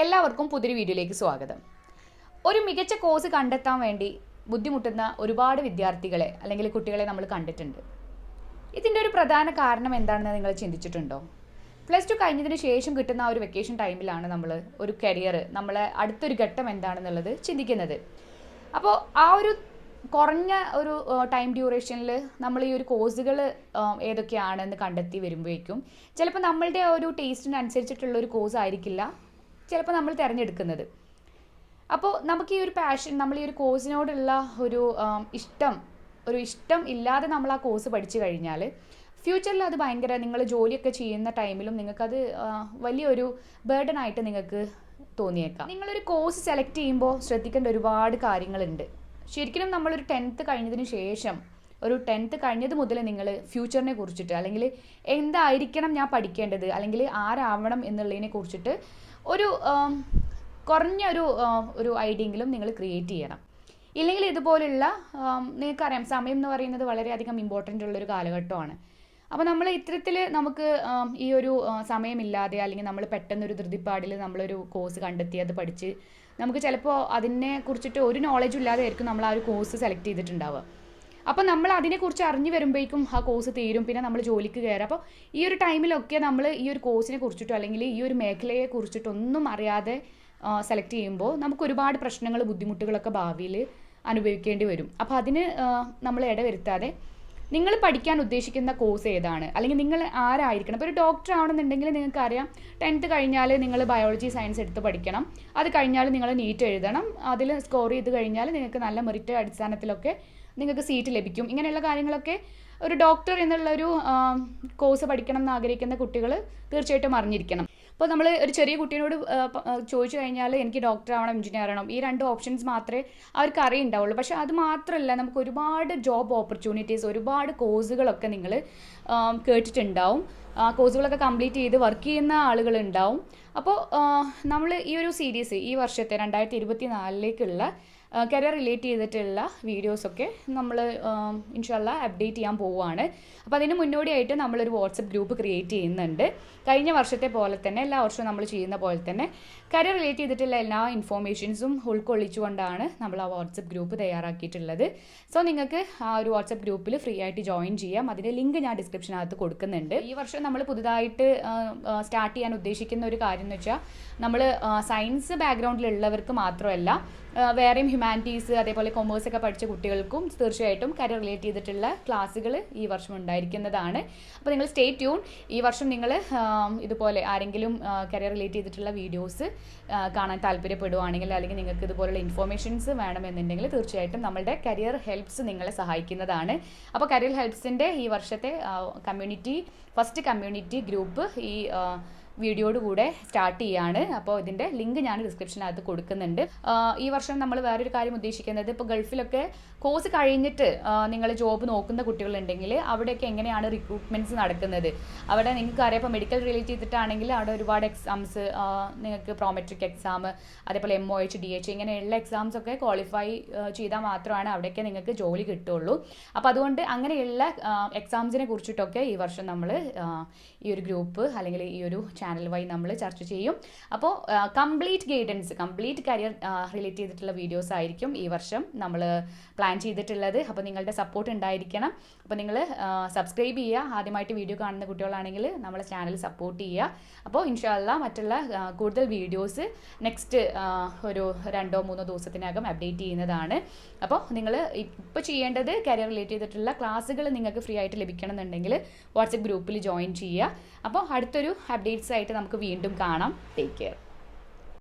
എല്ലാവർക്കും പുതിയൊരു വീഡിയോയിലേക്ക് സ്വാഗതം. ഒരു മികച്ച കോഴ്സ് കണ്ടെത്താൻ വേണ്ടി ബുദ്ധിമുട്ടുന്ന ഒരുപാട് വിദ്യാർത്ഥികളെ അല്ലെങ്കിൽ കുട്ടികളെ നമ്മൾ കണ്ടിട്ടുണ്ട്. ഇതിന്റെ ഒരു പ്രധാന കാരണം എന്താണെന്ന് നിങ്ങൾ ചിന്തിച്ചിട്ടുണ്ടോ? പ്ലസ് ടു കഴിഞ്ഞതിന് ശേഷം കിട്ടുന്ന ആ ഒരു വെക്കേഷൻ ടൈമിലാണ് നമ്മൾ ഒരു കരിയർ നമ്മളെ അടുത്തൊരു ഘട്ടം എന്താണെന്നുള്ളത് ചിന്തിക്കുന്നത്. അപ്പോൾ ആ ഒരു കുറഞ്ഞ ഒരു ടൈം ഡ്യൂറേഷനിൽ നമ്മൾ ഈ ഒരു കോഴ്സുകൾ ഏതൊക്കെയാണെന്ന് കണ്ടെത്തി വരുമ്പോഴേക്കും ചിലപ്പോൾ നമ്മളുടെ ഒരു ടേസ്റ്റിനനുസരിച്ചിട്ടുള്ള ഒരു കോഴ്സ് ആയിരിക്കില്ല. ചിലപ്പോൾ നമ്മൾ തിരഞ്ഞെടുക്കുന്നത്. അപ്പോൾ നമുക്ക് ഈ ഒരു പാഷൻ നമ്മൾ ഈ ഒരു കോഴ്സിനോടുള്ള ഒരു ഇഷ്ടം ഒരു ഇഷ്ടം ഇല്ലാതെ നമ്മൾ ആ കോഴ്സ് പഠിച്ചു കഴിഞ്ഞാൽ ഫ്യൂച്ചറിൽ അത് ഭയങ്കര നിങ്ങൾ ജോലിയൊക്കെ ചെയ്യുന്ന ടൈമിലും നിങ്ങൾക്കത് വലിയൊരു ബേർഡൻ ആയിട്ട് നിങ്ങൾക്ക് തോന്നിയേക്കാം. നിങ്ങളൊരു കോഴ്സ് സെലക്ട് ചെയ്യുമ്പോൾ ശ്രദ്ധിക്കേണ്ട ഒരുപാട് കാര്യങ്ങളുണ്ട്. ശരിക്കും നമ്മളൊരു ടെൻത്ത് കഴിഞ്ഞതിന് ശേഷം ഒരു ടെൻത്ത് കഴിഞ്ഞത് മുതൽ നിങ്ങൾ ഫ്യൂച്ചറിനെ കുറിച്ചിട്ട് അല്ലെങ്കിൽ എന്തായിരിക്കണം ഞാൻ പഠിക്കേണ്ടത് അല്ലെങ്കിൽ ആരാവണം എന്നുള്ളതിനെ കുറിച്ചിട്ട് ഒരു കുറഞ്ഞ ഒരു ഒരു ഐഡിയെങ്കിലും നിങ്ങൾ ക്രിയേറ്റ് ചെയ്യണം. ഇല്ലെങ്കിൽ ഇതുപോലുള്ള നിങ്ങൾക്കറിയാം സമയം എന്ന് പറയുന്നത് വളരെയധികം ഇമ്പോർട്ടന്റ് ഉള്ളൊരു കാലഘട്ടമാണ്. അപ്പോൾ നമ്മൾ ഇത്തരത്തിൽ നമുക്ക് ഈ ഒരു സമയമില്ലാതെ അല്ലെങ്കിൽ നമ്മൾ പെട്ടെന്നൊരു ധൃതിപ്പാടിൽ നമ്മളൊരു കോഴ്സ് കണ്ടെത്തി അത് പഠിച്ച് നമുക്ക് ചിലപ്പോൾ അതിനെ കുറിച്ചിട്ട് ഒരു നോളജും ഇല്ലാതെ ആയിരിക്കും നമ്മൾ ആ ഒരു കോഴ്സ് സെലക്ട് ചെയ്തിട്ടുണ്ടാവുക. അപ്പോൾ നമ്മൾ അതിനെക്കുറിച്ച് അറിഞ്ഞു വരുമ്പോഴേക്കും ആ കോഴ്സ് തീരും. പിന്നെ നമ്മൾ ജോലിക്ക് കയറും അപ്പോൾ ഈ ഒരു ടൈമിലൊക്കെ നമ്മൾ ഈ ഒരു കോഴ്സിനെ കുറിച്ചിട്ടോ അല്ലെങ്കിൽ ഈ ഒരു മേഖലയെ കുറിച്ചിട്ടോ ഒന്നും അറിയാതെ സെലക്ട് ചെയ്യുമ്പോൾ നമുക്ക് ഒരുപാട് പ്രശ്നങ്ങൾ ബുദ്ധിമുട്ടുകളൊക്കെ ഭാവിയിൽ അനുഭവിക്കേണ്ടി വരും. അപ്പോൾ അതിന് നമ്മൾ ഇടവരുത്താതെ നിങ്ങൾ പഠിക്കാൻ ഉദ്ദേശിക്കുന്ന കോഴ്സ് ഏതാണ്? അല്ലെങ്കിൽ നിങ്ങൾ ആരായിരിക്കണം? ഇപ്പോൾ ഒരു ഡോക്ടർ ആവണമെന്നുണ്ടെങ്കിൽ നിങ്ങൾക്ക് അറിയാം ടെൻത്ത് കഴിഞ്ഞാൽ നിങ്ങൾ ബയോളജി സയൻസ് എടുത്ത് പഠിക്കണം. അത് കഴിഞ്ഞാൽ നിങ്ങൾ നീറ്റ് എഴുതണം. അതിൽ സ്കോർ ചെയ്ത് കഴിഞ്ഞാൽ നിങ്ങൾക്ക് നല്ല മെറിറ്റ് അടിസ്ഥാനത്തിലൊക്കെ നിങ്ങൾക്ക് സീറ്റ് ലഭിക്കും. ഇങ്ങനെയുള്ള കാര്യങ്ങളൊക്കെ ഒരു ഡോക്ടർ എന്നുള്ള ഒരു കോഴ്സ് പഠിക്കണം എന്ന് ആഗ്രഹിക്കുന്ന കുട്ടികൾ തീർച്ചയായിട്ടും അറിഞ്ഞിരിക്കണം. അപ്പോൾ നമ്മൾ ഒരു ചെറിയ കുട്ടീനോട് ചോദിച്ചു കഴിഞ്ഞാൽ എനിക്ക് ഡോക്ടർ ആവണം എഞ്ചിനീയർ ആവണം. ഈ രണ്ട് ഓപ്ഷൻസ് മാത്രമേ അവർക്ക് അറിയുണ്ടാവുള്ളൂ. പക്ഷേ അത് മാത്രമല്ല നമുക്ക് ഒരുപാട് ജോബ് ഓപ്പർച്യൂണിറ്റീസ് ഒരുപാട് കോഴ്സുകളൊക്കെ നിങ്ങൾ കേട്ടിട്ടുണ്ടാവും. കോഴ്സുകളൊക്കെ കംപ്ലീറ്റ് ചെയ്ത് വർക്ക് ചെയ്യുന്ന ആളുകളുണ്ടാവും. അപ്പോൾ നമ്മൾ ഈ ഒരു സീരീസ് ഈ വർഷത്തെ രണ്ടായിരത്തി ഇരുപത്തി നാലിലേക്കുള്ള കരിയർ റിലേറ്റ് ചെയ്തിട്ടുള്ള വീഡിയോസൊക്കെ നമ്മൾ ഇൻഷല്ല അപ്ഡേറ്റ് ചെയ്യാൻ പോവുകയാണ് അപ്പോൾ അതിന് മുന്നോടിയായിട്ട് നമ്മളൊരു വാട്സപ്പ് ഗ്രൂപ്പ് ക്രിയേറ്റ് ചെയ്യുന്നുണ്ട്. കഴിഞ്ഞ വർഷത്തെ പോലെ തന്നെ എല്ലാ വർഷവും നമ്മൾ ചെയ്യുന്ന പോലെ തന്നെ കരിയർ റിലേറ്റ് ചെയ്തിട്ടുള്ള എല്ലാ ഇൻഫോർമേഷൻസും ഉൾക്കൊള്ളിച്ചുകൊണ്ടാണ് നമ്മൾ ആ വാട്സപ്പ് ഗ്രൂപ്പ് തയ്യാറാക്കിയിട്ടുള്ളത്. സോ നിങ്ങൾക്ക് ആ ഒരു വാട്സപ്പ് ഗ്രൂപ്പിൽ ഫ്രീ ആയിട്ട് ജോയിൻ ചെയ്യാം. അതിന്റെ ലിങ്ക് ഞാൻ ഡിസ്ക്രിപ്ഷനകത്ത് കൊടുക്കുന്നുണ്ട്. ഈ വർഷം നമ്മൾ പുതുതായിട്ട് സ്റ്റാർട്ട് ചെയ്യാൻ ഉദ്ദേശിക്കുന്ന ഒരു കാര്യം എന്ന് വെച്ചാൽ നമ്മൾ സയൻസ് ബാക്ക്ഗ്രൗണ്ടിലുള്ളവർക്ക് മാത്രമല്ല വേറെയും ഹ്യൂമാനിറ്റീസ് അതേപോലെ കൊമേഴ്സ് ഒക്കെ പഠിച്ച കുട്ടികൾക്കും തീർച്ചയായിട്ടും കരിയർ റിലേറ്റ് ചെയ്തിട്ടുള്ള ക്ലാസ്സുകൾ ഈ വർഷം ഉണ്ടായിരിക്കുന്നതാണ്. അപ്പോൾ നിങ്ങൾ സ്റ്റേ ട്യൂൺ ഈ വർഷം നിങ്ങൾ ഇതുപോലെ ആരെങ്കിലും കരിയർ റിലേറ്റ് ചെയ്തിട്ടുള്ള വീഡിയോസ് കാണാൻ താല്പര്യപ്പെടുവാണെങ്കിൽ അല്ലെങ്കിൽ നിങ്ങൾക്ക് ഇതുപോലുള്ള ഇൻഫോർമേഷൻസ് വേണമെന്നുണ്ടെങ്കിൽ തീർച്ചയായിട്ടും നമ്മളുടെ കരിയർ ഹെൽപ്സ് നിങ്ങളെ സഹായിക്കുന്നതാണ്. അപ്പോൾ കരിയർ ഹെൽപ്സിന്റെ ഈ വർഷത്തെ കമ്മ്യൂണിറ്റി ഫസ്റ്റ് കമ്മ്യൂണിറ്റി ഗ്രൂപ്പ് ഈ വീഡിയോയുടെ കൂടെ സ്റ്റാർട്ട് ചെയ്യാണ്. അപ്പോൾ ഇതിന്റെ ലിങ്ക് ഞാൻ ഡിസ്ക്രിപ്ഷനകത്ത് കൊടുക്കുന്നുണ്ട്. ഈ വർഷം നമ്മൾ വേറൊരു കാര്യം ഉദ്ദേശിക്കുന്നത് ഇപ്പോൾ ഗൾഫിലൊക്കെ കോഴ്സ് കഴിഞ്ഞിട്ട് നിങ്ങൾ ജോബ് നോക്കുന്ന കുട്ടികളുണ്ടെങ്കിൽ അവിടെയൊക്കെ എങ്ങനെയാണ് റിക്രൂട്ട്മെന്റ്സ് നടക്കുന്നത്? അവിടെ നിങ്ങൾക്ക് അറിയാം ഇപ്പോൾ മെഡിക്കൽ റിലേറ്റ് ചെയ്തിട്ടാണെങ്കിൽ അവിടെ ഒരുപാട് എക്സാംസ് നിങ്ങൾക്ക് പ്രോമെട്രിക് എക്സാം അതേപോലെ M O H D H ഇങ്ങനെയുള്ള എക്സാംസ് ഒക്കെ ക്വാളിഫൈ ചെയ്താൽ മാത്രമാണ് അവിടെയൊക്കെ നിങ്ങൾക്ക് ജോലി കിട്ടുള്ളൂ. അപ്പോൾ അതുകൊണ്ട് അങ്ങനെയുള്ള എക്സാംസിനെ കുറിച്ചിട്ടൊക്കെ ഈ വർഷം നമ്മൾ ഈ ഒരു ഗ്രൂപ്പ് അല്ലെങ്കിൽ ഈ ഒരു ചാനൽ വഴി നമ്മൾ ചർച്ച ചെയ്യും. അപ്പോൾ complete guidance complete career relate ചെയ്തിട്ടുള്ള വീഡിയോസ് ആയിരിക്കും ഈ വർഷം നമ്മൾ പ്ലാൻ ചെയ്തിട്ടുള്ളത്. അപ്പോൾ നിങ്ങളുടെ സപ്പോർട്ട് ഉണ്ടായിരിക്കണം. അപ്പോൾ നിങ്ങൾ സബ്സ്ക്രൈബ് ചെയ്യുക. ആദ്യമായിട്ട് വീഡിയോ കാണുന്ന കുട്ടികളാണെങ്കിൽ നമ്മളെ ചാനൽ സപ്പോർട്ട് ചെയ്യുക. അപ്പോൾ ഇൻഷാല്ല മറ്റുള്ള കൂടുതൽ വീഡിയോസ് നെക്സ്റ്റ് ഒരു രണ്ടോ മൂന്നോ ദിവസത്തിനകം അപ്ഡേറ്റ് ചെയ്യുന്നതാണ്. അപ്പോൾ നിങ്ങൾ ഇപ്പോൾ ചെയ്യേണ്ടത് കരിയർ റിലേറ്റ് ചെയ്തിട്ടുള്ള ക്ലാസ്സുകൾ നിങ്ങൾക്ക് ഫ്രീ ആയിട്ട് ലഭിക്കണമെന്നുണ്ടെങ്കിൽ വാട്സപ്പ് ഗ്രൂപ്പിൽ ജോയിൻ ചെയ്യുക. അപ്പോൾ അടുത്തൊരു അപ്ഡേറ്റ്സ് ആയിട്ട് നമുക്ക് വീണ്ടും കാണാം. Take care